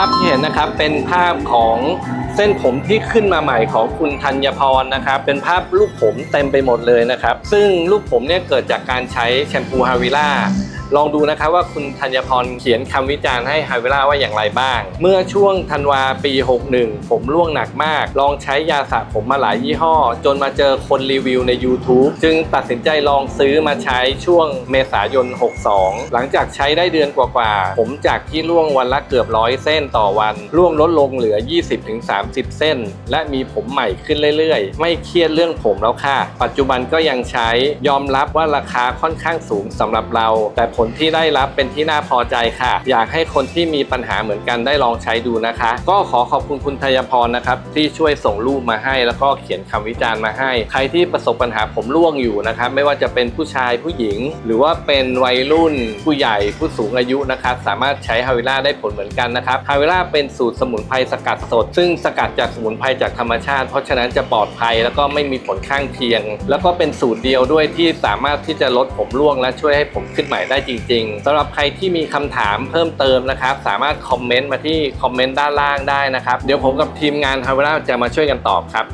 าพที่เห็นนะครับเป็นภาพของเส้นผมที่ขึ้นมาใหม่ของคุณธัญพรนะครับ เป็นภาพรูปผมเต็มไปหมดเลยนะครับ ซึ่งรูปผมเนี่ยเกิดจากการใช้แชมพูฮาวิล่า ลองดูนะครับว่าคุณธัญพรเขียนคำวิจารณ์ให้ฮาวิล่าว่าอย่างไรบ้าง เมื่อช่วงธันวาปี 61 ผมร่วงหนักมาก ลองใช้ยาสระผมมาหลายยี่ห้อ จนมาเจอคนรีวิวใน YouTube จึงตัดสินใจลองซื้อมาใช้ช่วงเมษายน 62 หลังจากใช้ได้เดือนกว่าๆ ผมจากที่ร่วงวันละเกือบร้อยเส้นต่อวันร่วงลดลงเหลือ 20-30 เส้น และมีผมใหม่ขึ้นเรื่อยๆ ไม่เครียดเรื่องผมแล้วค่ะ ปัจจุบันก็ยังใช้ยอมรับว่าราคาค่อนข้างสูงสำหรับเรา แต่ผลที่ได้รับเป็นที่น่าพอใจค่ะ อยากให้คนที่มีปัญหาเหมือนกันได้ลองใช้ดูนะคะ ก็ขอขอบคุณคุณทยพรนะครับที่ช่วยส่งรูปมาให้ แล้วก็เขียนคำวิจารณ์มาให้ ใครที่ประสบปัญหาผมร่วงอยู่นะครับไม่ว่าจะเป็นผู้ชายผู้หญิง หรือว่าเป็นวัยรุ่น ผู้ใหญ่ผู้สูงอายุนะครับสามารถใช้ฮาวิล่าได้ผลเหมือนกันนะครับฮาวิล่าเป็นสูตรสมุนไพรสกัดสด ซึ่งสกัดจากสมุนไพรจากธรรมชาติ เพราะฉะนั้นจะปลอดภัยแล้วก็ไม่มีผลข้างเคียง แล้วก็เป็นสูตรเดียวด้วยที่สามารถที่จะลดผมร่วงและช่วยให้ผมขึ้นใหม่ได้จริง ๆสำหรับใครที่มีคำถามเพิ่มเติมนะครับ สามารถคอมเมนต์มาที่คอมเมนต์ด้านล่างได้นะครับ เดี๋ยวผมกับทีมงานฮาวิล่าจะมาช่วยกันตอบครับ